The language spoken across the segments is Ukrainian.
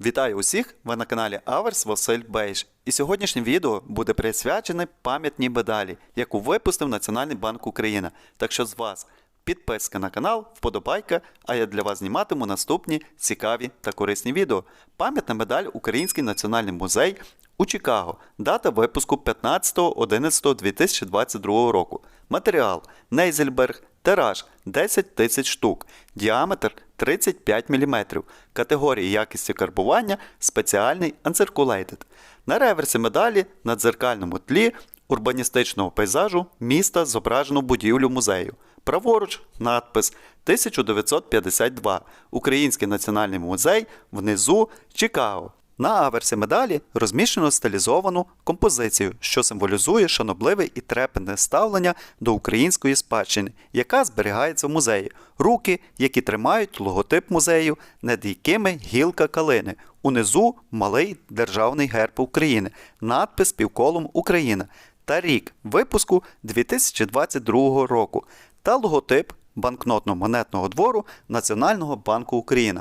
Вітаю усіх! Ви на каналі Аверс Василь Бейш. І сьогоднішнє відео буде присвячене пам'ятній медалі, яку випустив Національний банк України. Так що з вас підписка на канал, вподобайка, а я для вас зніматиму наступні цікаві та корисні відео. Пам'ятна медаль Український національний музей у Чикаго. Дата випуску 15.11.2022 року. Матеріал Нейзельберг. Тираж 10 тисяч штук, діаметр 35 мм, категорії якості карбування спеціальний Uncirculated. На реверсі медалі на дзеркальному тлі урбаністичного пейзажу міста зображено будівлю музею. Праворуч надпис 1952 Український національний музей внизу Чикаго. На аверсі медалі розміщено стилізовану композицію, що символізує шанобливе і трепетне ставлення до української спадщини, яка зберігається в музеї. Руки, які тримають логотип музею, над якими гілка калини. Унизу малий державний герб України, надпис півколом Україна та рік випуску 2022 року та логотип банкнотно-монетного двору Національного банку України.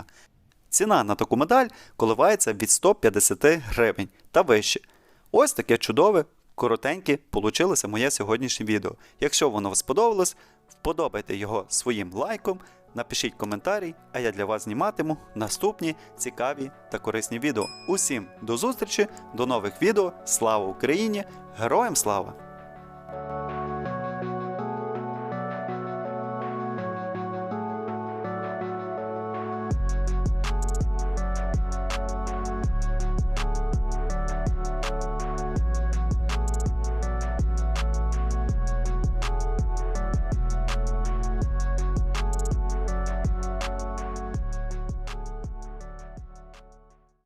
Ціна на таку медаль коливається від 150 гривень та вище. Ось таке чудове, коротеньке получилося моє сьогоднішнє відео. Якщо воно вам сподобалось, вподобайте його своїм лайком, напишіть коментарі, а я для вас зніматиму наступні цікаві та корисні відео. Усім до зустрічі, до нових відео. Слава Україні! Героям слава!